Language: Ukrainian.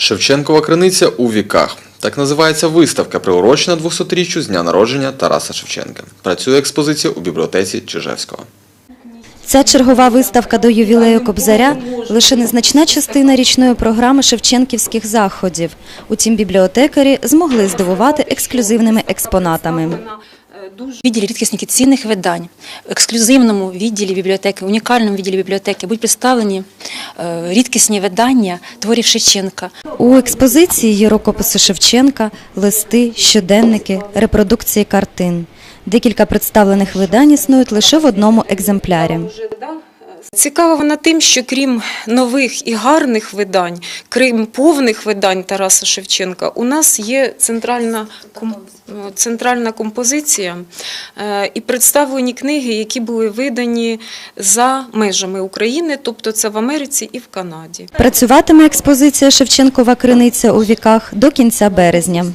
Шевченкова криниця у віках. Так називається виставка, приурочена 200-річчю з дня народження Тараса Шевченка. Працює експозиція у бібліотеці Чижевського. Ця чергова виставка до ювілею Кобзаря лише незначна частина річної програми шевченківських заходів. Утім, бібліотекарі змогли здивувати ексклюзивними експонатами. Відділі рідкісних і цінних видань, в ексклюзивному відділі бібліотеки, унікальному відділі бібліотеки будуть представлені е, рідкісні видання творів Шевченка. У експозиції є рукописи Шевченка, листи, щоденники, репродукції картин. Декілька представлених видань існують лише в одному екземплярі. Цікава вона тим, що крім нових і гарних видань, крім повних видань Тараса Шевченка, у нас є центральна, центральна композиція е, і представлені книги, які були видані за межами України, тобто це в Америці і в Канаді. Працюватиме експозиція Шевченкова криниця у віках до кінця березня.